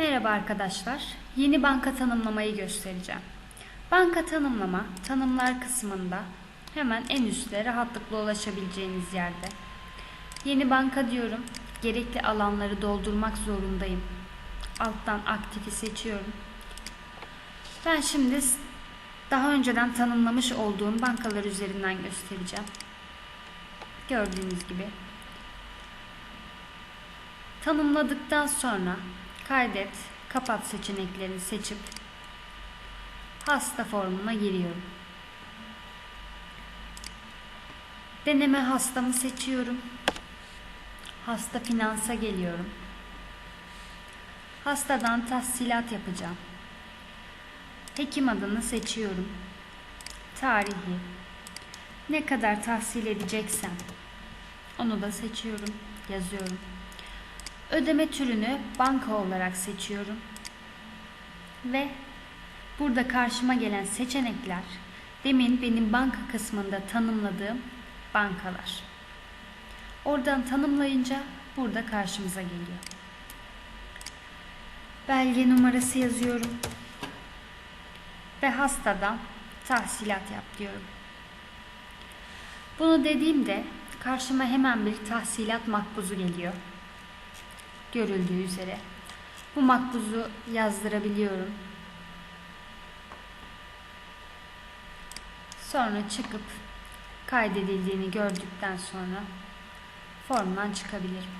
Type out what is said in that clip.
Merhaba arkadaşlar. Yeni banka tanımlamayı göstereceğim. Banka tanımlama, tanımlar kısmında hemen en üstte rahatlıkla ulaşabileceğiniz yerde. Yeni banka diyorum. Gerekli alanları doldurmak zorundayım. Alttan aktifi seçiyorum. Ben şimdi daha önceden tanımlamış olduğum bankalar üzerinden göstereceğim. Gördüğünüz gibi Tanımladıktan sonra kaydet, kapat seçeneklerini seçip hasta formuna giriyorum. Deneme hastamı seçiyorum. Hasta finansa geliyorum. Hastadan tahsilat yapacağım. Hekim adını seçiyorum. Tarihi. Ne kadar tahsil edeceksem onu da seçiyorum, yazıyorum. Ödeme türünü banka olarak seçiyorum. Ve burada karşıma gelen seçenekler demin benim banka kısmında tanımladığım bankalar. Oradan tanımlayınca burada karşımıza geliyor. Belge numarası yazıyorum. Ve hastadan tahsilat yap diyorum. Bunu dediğimde karşıma hemen bir tahsilat makbuzu geliyor görüldüğü üzere. Bu makbuzu yazdırabiliyorum. Sonra çıkıp kaydedildiğini gördükten sonra formdan çıkabilirim.